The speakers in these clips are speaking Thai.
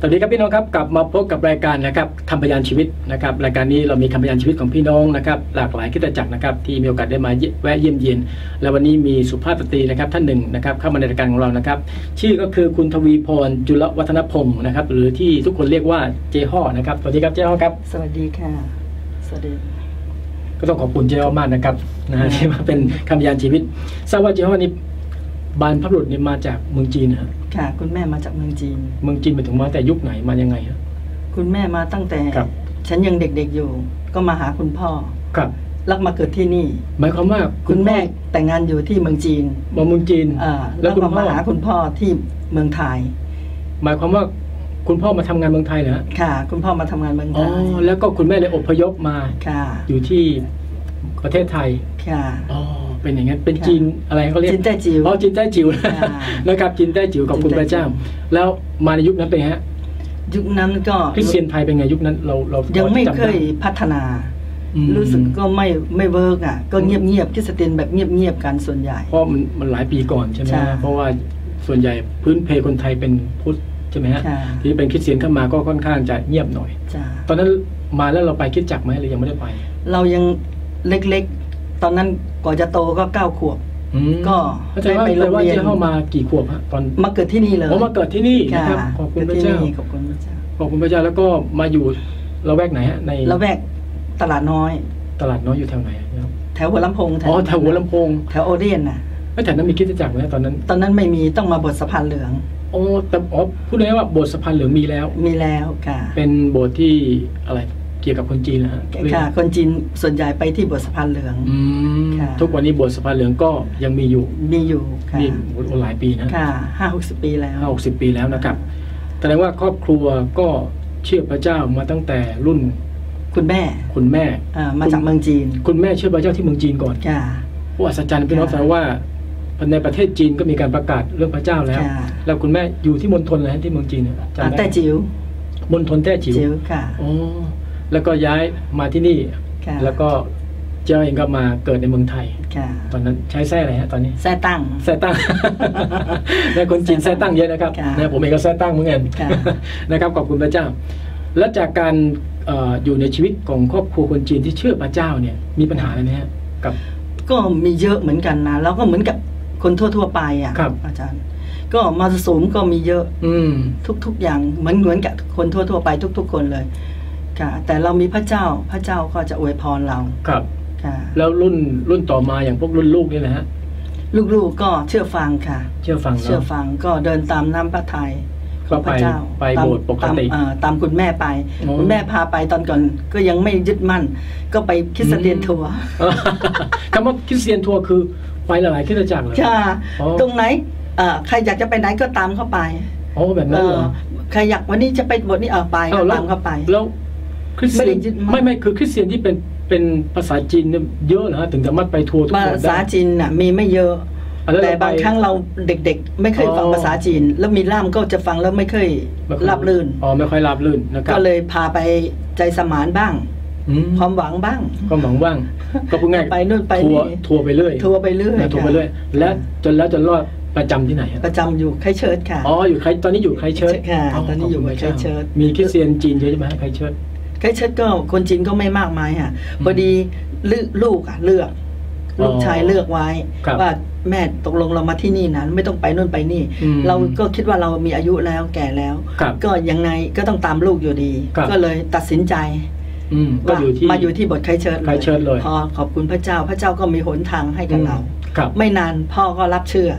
สวัสดีครับพี่น้องครับกลับมาพบกับรายการนะครับคำพยานชีวิตนะครับรายการนี้เรามีคำพยานชีวิตของพี่น้องนะครับหลากหลายคริสตจักรนะครับที่มีโอกาสได้มาแวะเยี่ยมเยียนและวันนี้มีสุภาพสตรีนะครับท่านหนึ่งนะครับเข้ามาในรายการของเรานะครับชื่อก็คือคุณทวีพรจุลวัฒนพงศ์นะครับหรือที่ทุกคนเรียกว่าเจห่อนะครับสวัสดีครับเจห่อครับสวัสดีค่ะสวัสดีก็ต้องขอบคุณเจห่อมากนะครับนะฮะที่มาเป็นคำพยานชีวิตทราบว่าเจห่อนี่ บรรพบุรุษนี่มาจากเมืองจีนนะฮะค่ะ คุณแม่มาจากเมืองจีน เมืองจีนมาถึงมาแต่ยุคไหนมายังไงฮะคุณแม่มาตั้งแต่ครับฉันยังเด็กๆอยู่ ก็มาหาคุณพ่อครับแลักมาเกิดที่นี่ หมายความว่าคุณแม่แต่งงานอยู่ที่เมืองจีนมาเมืองจีนอ่าแล้แล้ววคุณก็พ่อมาหาคุณพ่อที่เมืองไทย หมายความว่าคุณพ่อมาทำงานเมืองไทยเหรอฮะค่ะ คุณพ่อมาทำงานเมืองอ๋ไทอยแล้วก็คุณแม่เลยอพยพมาค่ะ อยู่ที่ประเทศไทยค่ะอ๋อ เป็นอย่างนั้นเป็นค่ะจีนอะไรเขาเรียกจินแต้จิ๋วอ๋อจีนใต้จิ๋วค่ะนะครับจีนใต้จิ๋วขอบคุณจีนพใต้ระเจ้าจิ๋วแล้วมาในยุคนั้นเป็นไงฮะยุคนั้นก็คริสเตียนไทยเป็นไงยุคนั้นเราเรายังไม่จำเคด้ยพัฒนาอืมรู้สึกก็ไม่ไม่เวิร์กอะ ก็เงียบเงียบๆคริสเตียนแบบเงียบเงียบๆกันส่วนใหญ่ เพราะมันมันหลายปีก่อนใช่ไหมใช่ฮะเพราะว่าส่วนใหญ่พื้นเพคนไทยเป็นพุทธใช่ไหมฮะค่ะที่เป็นคริสเตียนเข้ามาก็ค่อนข้างจะเงียบหน่อยจ้าตอนนั้นมาแล้วเราไปคริดจักรไหมหรือยังไม่ได้ไป เรายังเล็กๆ ตอนนั้นก่อนจะโตก็เก้าขวบอืมก็เข้าใจว่าได้ไปแต่ว่าโรงเรียนเจ้าเข้ามากี่ขวบฮะตอนมาเกิดที่นี่เลยผมมาเกิดที่นี่นะค่ะครับขอบคุณพเกิระดที่เจ้านี่ขอบคุณพระเจ้าขอบคุณพระเจ้าแล้วก็มาอยู่ละแวกไหนฮะในแล้วแวกตลาดน้อย ตลาดน้อยอยู่แถวไหนครับแถวหัวลำโพงอ๋อแถวหัวลำโพงแถวโอเดียนน่ะแล้วแถวนั้นมีคริสตจักรไหมตอนนั้น ตอนนั้นไม่มีต้องมาบทสะพานเหลืองโอ้แต่อ๋อพูดได้ว่าโบสถ์สะพานเหลืองมีแล้ว มีแล้วค่ะ เป็นโบสถ์ที่อะไร เกี่ยวกับคนจีนนะฮะค่ะ คนจีนส่วนใหญ่ไปที่บทสะพานเหลืองอืมค่ะทุกวันนี้โบสถ์สะพานเหลืองก็ยังมีอยู่ มีอยู่ค่ะมีโอ้โหหลายปีนะค่ะห้าหกสิบปีแล้วห้าหกสิบปีแล้วนะครับแสดงว่าครอบครัวก็เชื่อพระเจ้ามาตั้งแต่รุ่น คุณแม่ คุณแม่อ่ามาจากเมืองจีน คุณแม่เชื่อพระเจ้าที่เมืองจีนก่อนค่ะผู้อัศจรรย์พี่น้องค่ะแสดงว่าในประเทศจีนก็มีการประกาศเรื่องพระเจ้าแล้วค่ะแล้วคุณแม่อยู่ที่มณฑลอะไรที่เมืองจีนเนี่ยจำอ่าได้แต่จิ๋วมณฑลแต้จิ๋วจิ๋วค่ะอ๋อ แล้วก็ย้ายมาที่นี่ ค่ะแล้วก็เจ้าเองก็มาเกิดในเมืองไทย ค่ะตอนนั้นใช้แท้อะไรฮะตอนนี้แซ่ตั้งแท้ตั้ง และคนจีนแท้ตั้งเยอะนะครับค่ะนะผมเองก็แท้ตั้งเหมือนกันค่ะ นะครับขอบคุณพระเจ้า และจากการเอออยู่ในชีวิตของครอบครัวคนจีนที่เชื่อพระเจ้าเนี่ยมีปัญหาอะไรไหมฮะกับ ก็มีเยอะเหมือนกันนะแล้วก็เหมือนกับคนทั่ว ๆ ไปอะครับ อาจารย์ ก็มาสูมก็มีเยอะอืม ทุก ๆ อย่างเหมือนเหมือนกับคนทั่ว ๆ ไปทุก ๆ คนเลย ค่ะ แต่เรามีพระเจ้าพระเจ้าก็จะอวยพรเราครับค่ะ แล้วรุ่นรุ่นต่อมาอย่างพวกรุ่นลูกนี่แหละฮะลูกๆก็เชื่อฟังค่ะ เชื่อฟังเชื่อเนาะฟังก็เดินตามน้ำพระทัยขก็องไปพระเจ้าไปตามโบสถ์ปกติตามเอ่อตามคุณแม่ไปอ๋อคุณแม่พาไปตอนก่อนก็ยังไม่ยึดมั่น ก็ไปคริสเตียนทัวร์คำว่าคริสเตียนทัวร์คือไปหลายๆคริสตจักรเลยค่ะอ๋อตรงไหนเอ่อใครอยากจะไปไหนก็ตามเข้าไปอ๋อแบบนั้นเหรอเออใครอยากวันนี้จะไปบทนี้เอาไปอ้าวก็แล้วตามเข้าไปแล้ว คริสเตียนไม่ได้ยึดมั่นไม่ไม่คือคริสเตียนที่เป็นเป็นภาษาจีนเนี่ยเยอะนะฮะถึงจะมัดไปทัวร์ทุกภาคนษาได้จีนน่ะมีไม่เยอะอะแล้วแต่เไปบางครั้งเราเด็กๆ ไม่เคยฟังอ๋อภาษาจีน แล้วมีล่ามก็จะฟังแล้วไม่เคยไม่ค่อยราบลื่นอ๋อไม่ค่อยราบลื่นนะครับก็เลยพาไปใจสมานบ้างอืมความหวังบ้างก็หวังว่าง ก็พูดง่ายไปนู่นไปทัวร์นี่ทัวร์ไปเรื่อยทัวร์ไปเรื่อยนะทัวร์ไปเรื่อยค่ะและจนแล้วจนรอดประจำที่ไหนอะประจำอยู่ไคเชิร์ตค่ะอ๋ออยู่ใครตอนนี้อยู่ใครเชิร์ค่ะตอนนี้อยู่ขบคุณไคเชิร์ตมีคริสเตียนจีนเยอะใช่ไหมใครเชิร์ต ไคเชิร์ตก็คนจีนก็ไม่มากมายค่ะอืมพอดีลูกลูกอะเลือกอ๋อลูกชายเลือกไว้ครับว่าแม่ตกลงเรามาที่นี่นะไม่ต้องไปนู่นไปนี่อืมเราก็คิดว่าเรามีอายุแล้วแก่แล้วครับก็ยังไงก็ต้องตามลูกอยู่ดีครับก็เลยตัดสินใจอืมก็ว่าอยู่ที่มาอยู่ที่บทไคเชิร์ตไคเชิร์ตเลยพอขอบคุณพระเจ้าพระเจ้าก็มีหนทางให้กับเราครับไม่นานพ่อก็รับเชื่อ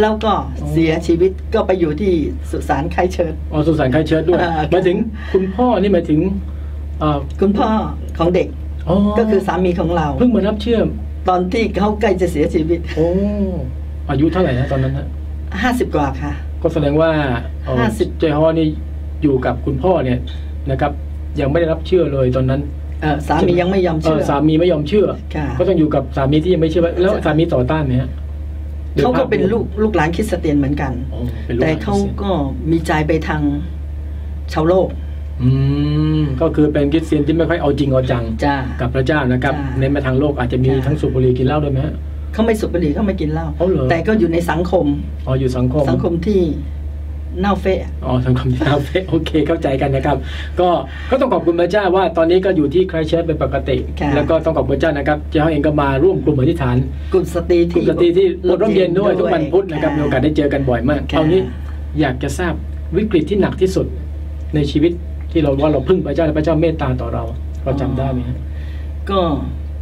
แล้วก็เสียชีวิตก็ไปอยู่ที่สุสานไคเชิร์ตอ๋อสุสานใครเชิร์ตด้วยอ่าหมายถึงคุณพ่อนี่หมายถึงเอ่อ คุณพ่อของเด็กอ๋อก็คือสามีของเรา เพิ่งมารับเชื่อม ตอนที่เขาใกล้จะเสียชีวิต โอ้อายุเท่าไหร่นะตอนนั้นฮะ50กว่าค่ะ ก็แสดงว่าเอ่อห้าสิบเจฮอนี่อยู่กับคุณพ่อเนี่ยนะครับ ยังไม่ได้รับเชื่อเลยตอนนั้นเอ่อสามียังไม่ยอมเชื่อสามีไม่ยอมเชื่อค่ะก็ต้องอยู่กับสามีที่ยังไม่เชื่อแล้วสามีต่อต้านไหมฮะเขาก็เป็นลูกลูกหลานคริสเตียนเหมือนกันอ๋อเป็นลูกหแต่ลานเขาคริสเตียนก็มีใจไปทางชาวโลกอืม ก็คือเป็นคริสเตียนที่ไม่ค่อยเอาจริงเอาจังจ้ากับพระเจ้านะครับจ้ะในมาทางโลกอาจจะมีจ้ะทั้งสูบบุหรี่กินเหล้าด้วยไหมฮะเขาไม่สูบบุหรี่เขาไม่กินเหล้าอ๋อเหรอแต่ก็อยู่ในสังคมอ๋ออยู่สังคมสังคมที่เน่าเฟะอ๋อสังคมที่เอาเฟโอเคเข้าใจกันนะครับ ก็ก็ต้องขอบคุณพระเจ้าว่าตอนนี้ก็อยู่ที่ใครเชิญเป็นปกติค่ะแล้วก็ต้องขอบคุณพระเจ้านะครับเจ้าเองก็มาร่วมกลุ่มอธิษฐานกลุ่มสตรีกลุ่ที่มสตรีที่บทร่มเย็นด้วยทุกวันพุธนะครับค่ะมีโอกาสได้เจอกันบ่อยมากค่ะเอานี้อยากจะทราบวิกฤตที่หนักที่สุดในชีวิต ที่เราว่าเราพึ่งพระเจ้าและพระเจ้าเมตตาต่อเรา เราจำได้ไหมฮะก็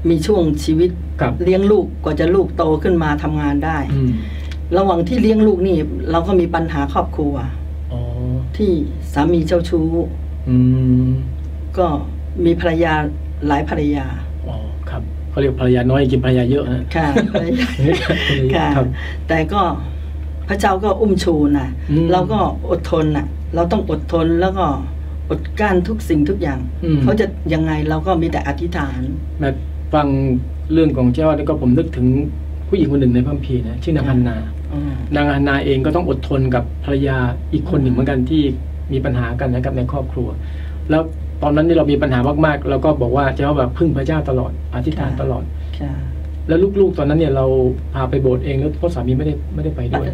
มีช่วงชีวิตครับเลี้ยงลูกกว่าจะลูกโตขึ้นมาทำงานได้อืมระหว่างที่เลี้ยงลูกนี่ เราก็มีปัญหาครอบครัวอ๋อที่สามีเจ้าชู้อืมก็มีภรรยาหลายภรรยาอ๋อครับเขาเรียกภรรยาน้อยกินภรรยาเยอะนะค่ะภรรยาค่ะครับแต่ก็พระเจ้าก็อุ้มชูนะอืมเราก็อดทนน่ะเราต้องอดทนแล้วก็ อดกลั้นทุกสิ่งทุกอย่างอืมเขาจะยังไงเราก็มีแต่อธิษฐานแบบฟังเรื่องของเจ้าแล้วก็ผมนึกถึงผู้หญิงคนหนึ่งในพระคัมภีร์นะชื่อนางฮันนาอืมนางฮันนาเองก็ต้องอดทนกับภรรยาอีกคนหนึ่งเหมือนกันที่มีปัญหากันนะครับในครอบครัว แล้วตอนนั้นที่เรามีปัญหามากๆเราก็บอกว่าเจ้าแบบพึ่งพระเจ้าตลอดอธิษฐานตลอดค่ะแล้วลูกๆ ตอนนั้นเนี่ยเราพาไปโบสถ์เองแล้วเพราะสามีไม่ได้ไม่ได้ไปด้วย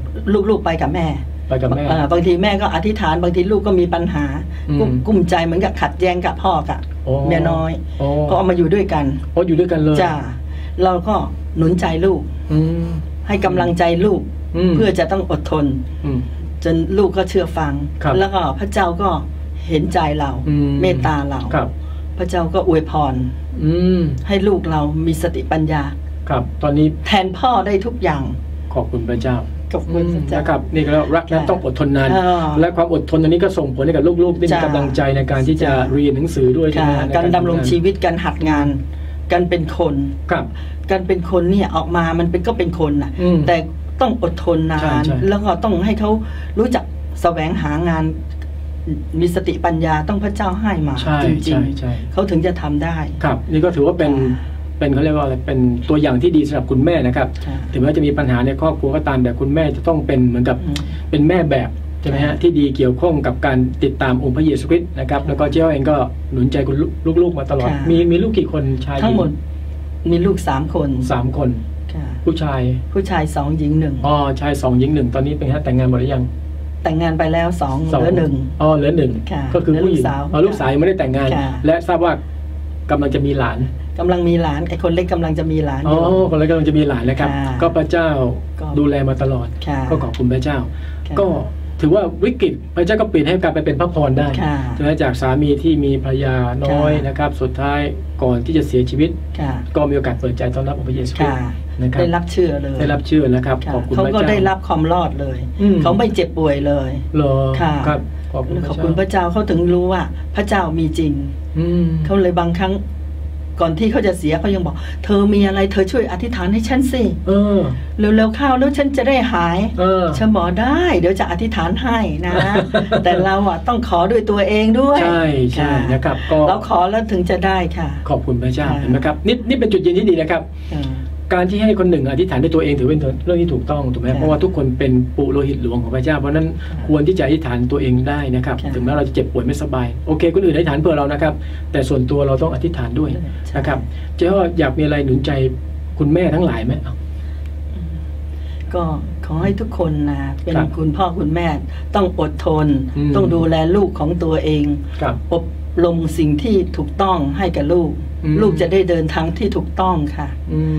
ลูกๆไปกับแม่ ไปกับแม่เอ่อบางทีแม่ก็อธิษฐานบางทีลูกก็มีปัญหาอืมกุ้มกุ้มใจเหมือนกับขัดแย้งกับพ่อกับโอ้เมียน้อยโอ้ก็เอามาอยู่ด้วยกันเพราะอยู่ด้วยกันเลยจ้าเราก็หนุนใจลูกอืมให้กำลังใจลูกอืมเพื่อจะต้องอดทนอืมจนลูกก็เชื่อฟังครับแล้วก็พระเจ้าก็เห็นใจเราอืมเมตตาเราครับพระเจ้าก็อวยพรอืมให้ลูกเรามีสติปัญญา ครับ ตอนนี้แทนพ่อได้ทุกอย่าง ขอบคุณพระเจ้า ขอบคุณพระเจ้านะครับนี่ก็แล้วรักนั้นค่ะต้องอดทนนานอ่าและความอดทนอันนี้ก็ส่งผลให้กับลูกๆได้มีจ้ะกำลังใจในการที่จะจ้ะเรียนหนังสือด้วยใช่ค่ะไหมฮะในการดำรงทำนชีวิตการหัดงานการเป็นคนครับการเป็นคนเนี่ยออกมามันเป็นก็เป็นคนนะอืมแต่ต้องอดทนนาใช่นใช่แล้วก็ต้องให้เขารู้จักแสวงหางานมีสติปัญญาต้องพระเจ้าให้มาใช่จริใช่งใช่ๆเขาถึงจะทำได้ ครับ นี่ก็ถือว่าเป็นค่ะ เป็นเขาเรียกว่าอะไรเป็นตัวอย่างที่ดีสำหรับคุณแม่นะครับค่ะถึงแม้จะมีปัญหาในครอบครัวก็ตามแต่คุณแม่จะต้องเป็นเหมือนกับอืมเป็นแม่แบบใช่ไหมฮะที่ดีเกี่ยวข้องกับการติดตามองค์พระเยซูคริสต์นะครับแล้วก็เจ้าเองก็หนุนใจคุณลูกๆมาตลอดค่ะมีมีลูกกี่คนชายทั้งหมดมีลูกสามคนสามคนค่ะผู้ชายผู้ชายสองหญิงหนึ่งอ๋อชายสองหญิงหนึ่งตอนนี้เป็นฮะแต่งงานหมดหรือยังแต่งงานไปแล้วสองเหสองลือหนึ่งอ๋อเหลือหนึ่งค่ะก็คือผู้หญิงเหลือลูกสาวอ๋อลูกสาวยังไม่ได้แต่งงานค่ะและทราบว่ากำลังจะมีหลาน กำลังมีหลานไอ้คนเล็กกำลังจะมีหลานอ๋ออยู่คนแล้วกำลังจะมีหลานแล้วครับค่ะก็พระเจ้าก็ดูแลมาตลอดค่ะก็ขอบคุณพระเจ้าค่ะก็ถือว่าวิกฤตพระเจ้าก็เปลี่ยนให้กลายไปเป็นพระพรได้ค่ะใช่ไหมจากสามีที่มีภรรยาน้อยค่ะนะครับ สุดท้ายก่อนที่จะเสียชีวิตค่ะก็มีโอกาสเปิดใจต้อนรับองค์พระเยซูคริสค่ะต์นะครับได้รับเชื่อเลย ได้รับเชื่อนะครับค่ะขอบคุณเขาพระก็เจ้าได้รับความรอดเลยอืมเขาไม่เจ็บป่วยเลยเหรอค่ะครับขอบคุณขอบพคุณพระเจ้าระเจ้าเขาถึงรู้ว่าพระเจ้ามีจริงอืมเขาเลยบางครั้ง ก่อนที่เขาจะเสียเขายังบอก เธอมีอะไรเธอช่วยอธิษฐานให้ฉันสิเออเร็วๆเข้าแล้วฉันจะได้หายเออฉันบอกได้ เดี๋ยวจะอธิษฐานให้นะ แต่เราอะต้องขอด้วยตัวเองด้วย ใช่ใช่ค่ะนะครับก็เราขอแล้วถึงจะได้ค่ะ ขอบคุณพระเจ้าค่ะเห็นไหมครับนี่นี่เป็นจุดยืนที่ดีนะครับค่ะ การที่ให้คนหนึ่งอธิษฐานด้วยตัวเองถือเป็นเรื่องที่ถูกต้องถูกไหมค่ะเพราะว่าทุกคนเป็นปุโรหิตหลวงของพระเจ้า เพราะฉะนั้นค่ะควรที่จะอธิษฐานตัวเองได้นะครับค่ะถึงแม้เราจะเจ็บป่วยไม่สบายโอเคคนอื่นอธิษฐานเพื่อเรานะครับ แต่ส่วนตัวเราต้องอธิษฐานด้วยใช่นะครับเจ้าอยากมีอะไรหนุนใจคุณแม่ทั้งหลายไหมเอาก็ขอให้ทุกคนนะเป็นครับคุณพ่อคุณแม่ต้องอดทนอืมต้องดูแลลูกของตัวเองครับอบ รมสิ่งที่ถูกต้องให้กับลูกอืมลูกจะได้เดินทางที่ถูกต้องค่ะอืม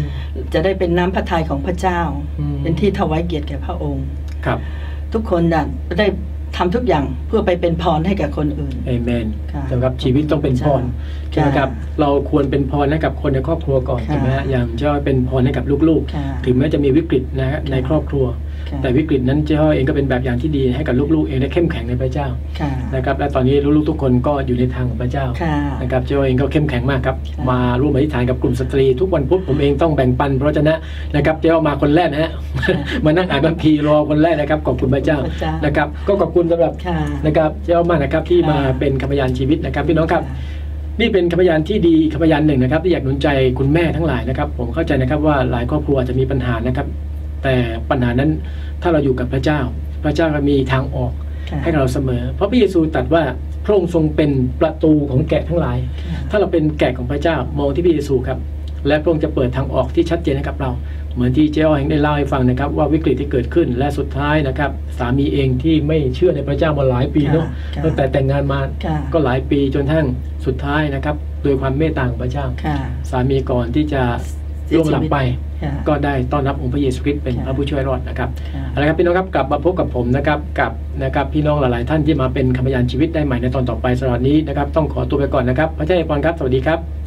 จะได้เป็นน้ำพระทัยของพระเจ้าอืมเป็นที่ถวายเกียรติแก่พระองค์ครับ ทุกคนน่ะได้ทำทุกอย่างเพื่อไปเป็นพรให้กับคนอื่นเอเมนค่ะนะครับชีวิตต้องเป็นพรค่ะใช่ไหมครับเราควรเป็นพรให้กับคนในครอบครัวก่อนค่ะใช่ไหมฮะอย่างเจ้าเป็นพรให้กับลูกค่ะๆถึงแม้จะมีวิกฤตนะฮะในครอบครัวค่ะ แต่วิกฤตนั้นเจ้าเองก็เป็นแบบอย่างที่ดีให้กับลูกๆ เองได้เข้มแข็งในพระเจ้าค่ะนะครับและตอนนี้ลูกๆทุกคนก็อยู่ในทางของพระเจ้าค่ะนะครับเจ้าเองก็เข้มแข็งมากครับค่ะมาร่วมอธิษฐานกับกลุ่มสตรี ทุกวันพุธผมเองต้องแบ่งปันพระวจนะนะครับเจ้ามาคนแรกนะฮะมานั่งอ่านบัมพีร์รอคนแรกนะครับขอบคุณพระเจ้าพระเจ้านนะครับก็ขอบคุณสำหรับค่ะนะครับเจ้ามากนะครับที่มาค่ะเป็นคำพยานชีวิตนะครับพี่น้องครับนี่เป็นคำพยานที่ดีคำพยานหนึ่งนะครับที่อยากหนุนใจคุณแม่ทั้งหลายนะครับ ผมเข้าใจนะครับว่าหลายครอบครัวอาจจะมีปัญหานะครับ แต่ปัญหานั้นถ้าเราอยู่กับพระเจ้า พระเจ้าก็มีทางออกค่ะให้เราเสมอ เพราะพระเยซูตรัสว่าพระองค์ทรงเป็นประตูของแกะทั้งหลายค่ะถ้าเราเป็นแกะของพระเจ้ามองที่พระเยซูครับ และพระองค์จะเปิดทางออกที่ชัดเจนให้กับเรา เหมือนที่เจ้าแห่งได้เล่าให้ฟังนะครับ ว่าวิกฤตที่เกิดขึ้นและสุดท้ายนะครับ สามีเองที่ไม่เชื่อในพระเจ้ามาหลายปีเนาะค่ะตั้งแต่แต่งงานมาค่ะก็หลายปีจนทั้งสุดท้ายนะครับโดยความเมตตาของพระเจ้าค่ะสามีก่อนที่จะเสีย ล่วงหลับไปค่ะก็ได้ต้อนรับองค์พระเยซูคริสต์เป็นค่ะพระผู้ช่วยรอดนะครับค่ะเอาละครับพี่น้องครับกลับมาพบกับผมนะครับกับนะครับพี่น้องหลาย ๆ ท่านที่มาเป็นคำพยานชีวิตได้ใหม่ในตอนต่อไปสำหรับวันนี้นะครับต้องขอตัวไปก่อนนะครับพระเจ้าอวยพรครับสวัสดีครับ